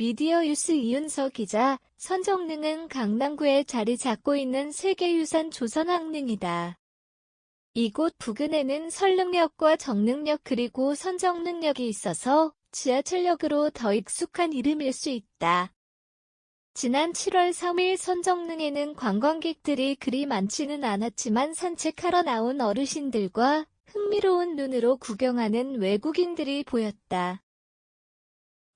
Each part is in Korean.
미디어유스 이윤서 기자, 선정릉은 강남구에 자리 잡고 있는 세계유산 조선왕릉이다. 이곳 부근에는 설릉역과 정릉역 그리고 선정릉역이 있어서 지하철역으로 더 익숙한 이름일 수 있다. 지난 7월 3일 선정릉에는 관광객들이 그리 많지는 않았지만 산책하러 나온 어르신들과 흥미로운 눈으로 구경하는 외국인들이 보였다.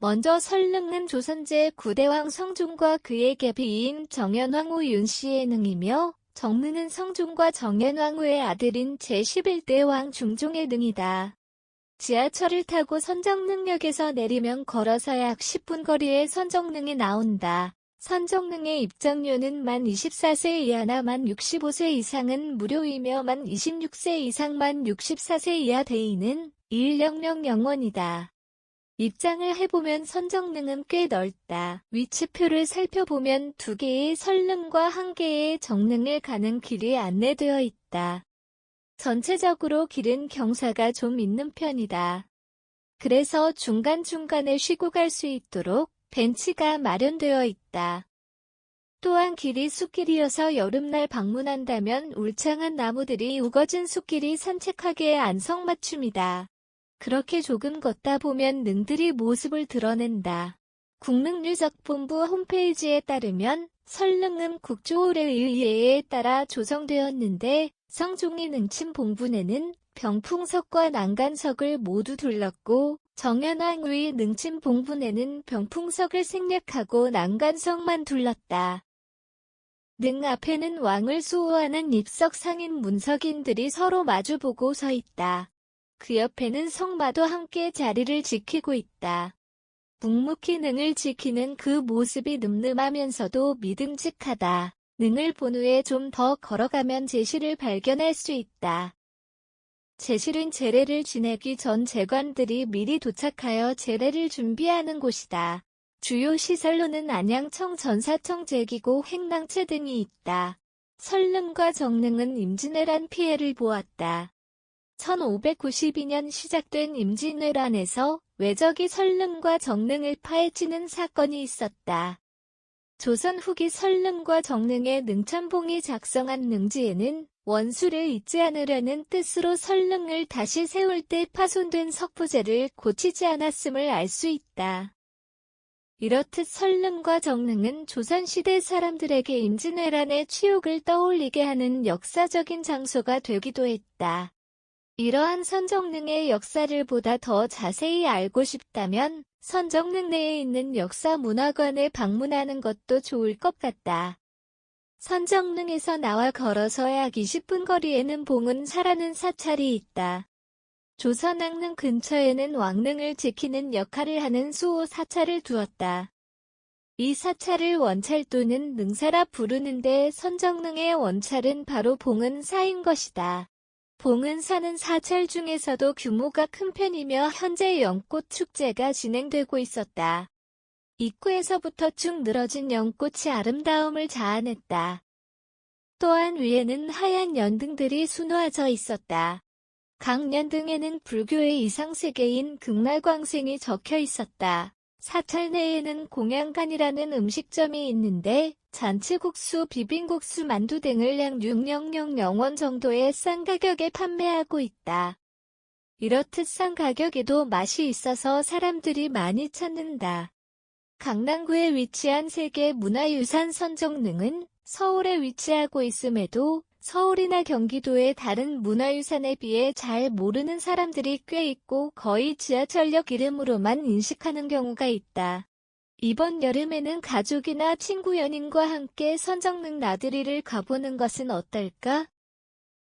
먼저 설릉은 조선제 구대왕 성종과 그의 계비인 정현왕후 윤씨의 능이며 정릉은 성종과 정현왕후의 아들인 제11대 왕 중종의 능이다. 지하철을 타고 선정릉역에서 내리면 걸어서 약 10분 거리에 선정릉이 나온다. 선정릉의 입장료는 만 24세 이하나 만 65세 이상은 무료이며 만 26세 이상 만 64세 이하 대인은 10000원이다. 입장을 해보면 선정릉은 꽤 넓다. 위치표를 살펴보면 두 개의 설릉과 한 개의 정릉을 가는 길이 안내되어 있다. 전체적으로 길은 경사가 좀 있는 편이다. 그래서 중간중간에 쉬고 갈 수 있도록 벤치가 마련되어 있다. 또한 길이 숲길이어서 여름날 방문한다면 울창한 나무들이 우거진 숲길이 산책하기에 안성맞춤이다. 그렇게 조금 걷다 보면 능들이 모습을 드러낸다. 국능유적본부 홈페이지에 따르면 설릉은 국조올의 의회에 따라 조성되었는데 성종이 능침 봉분에는 병풍석과 난간석을 모두 둘렀고 정현왕의 능침 봉분에는 병풍석을 생략하고 난간석만 둘렀다. 능 앞에는 왕을 수호하는 입석 상인 문석인들이 서로 마주보고 서 있다. 그 옆에는 성마도 함께 자리를 지키고 있다. 묵묵히 능을 지키는 그 모습이 늠름하면서도 믿음직하다. 능을 본 후에 좀 더 걸어가면 제실을 발견할 수 있다. 제실은 제례를 지내기 전 재관들이 미리 도착하여 제례를 준비하는 곳이다. 주요 시설로는 안양청 전사청 제기고 횡랑채 등이 있다. 설릉과 정릉은 임진왜란 피해를 보았다. 1592년 시작된 임진왜란에서 외적이 설릉과 정릉을 파헤치는 사건이 있었다. 조선 후기 설릉과 정릉의 능천봉이 작성한 능지에는 원수를 잊지 않으려는 뜻으로 설릉을 다시 세울 때 파손된 석부제를 고치지 않았음을 알 수 있다. 이렇듯 설릉과 정릉은 조선시대 사람들에게 임진왜란의 치욕을 떠올리게 하는 역사적인 장소가 되기도 했다. 이러한 선정릉의 역사를 보다 더 자세히 알고 싶다면 선정릉 내에 있는 역사문화관에 방문하는 것도 좋을 것 같다. 선정릉에서 나와 걸어서 약 20분 거리에는 봉은사라는 사찰이 있다. 조선왕릉 근처에는 왕릉을 지키는 역할을 하는 수호 사찰을 두었다. 이 사찰을 원찰 또는 능사라 부르는데 선정릉의 원찰은 바로 봉은사인 것이다. 봉은 사는 사찰 중에서도 규모가 큰 편이며 현재 연꽃 축제가 진행되고 있었다. 입구에서부터 쭉 늘어진 연꽃이 아름다움을 자아냈다. 또한 위에는 하얀 연등들이 수놓아져 있었다. 각 연등에는 불교의 이상세계인 극날광생이 적혀 있었다. 사찰 내에는 공양간이라는 음식점이 있는데 잔치국수, 비빔국수, 만두 등을 약 600영원 정도의 싼 가격에 판매하고 있다. 이렇듯 싼 가격에도 맛이 있어서 사람들이 많이 찾는다. 강남구에 위치한 세계 문화유산 선정릉은 서울에 위치하고 있음에도 서울이나 경기도의 다른 문화유산에 비해 잘 모르는 사람들이 꽤 있고 거의 지하철역 이름으로만 인식하는 경우가 있다. 이번 여름에는 가족이나 친구 연인과 함께 선정릉 나들이를 가보는 것은 어떨까?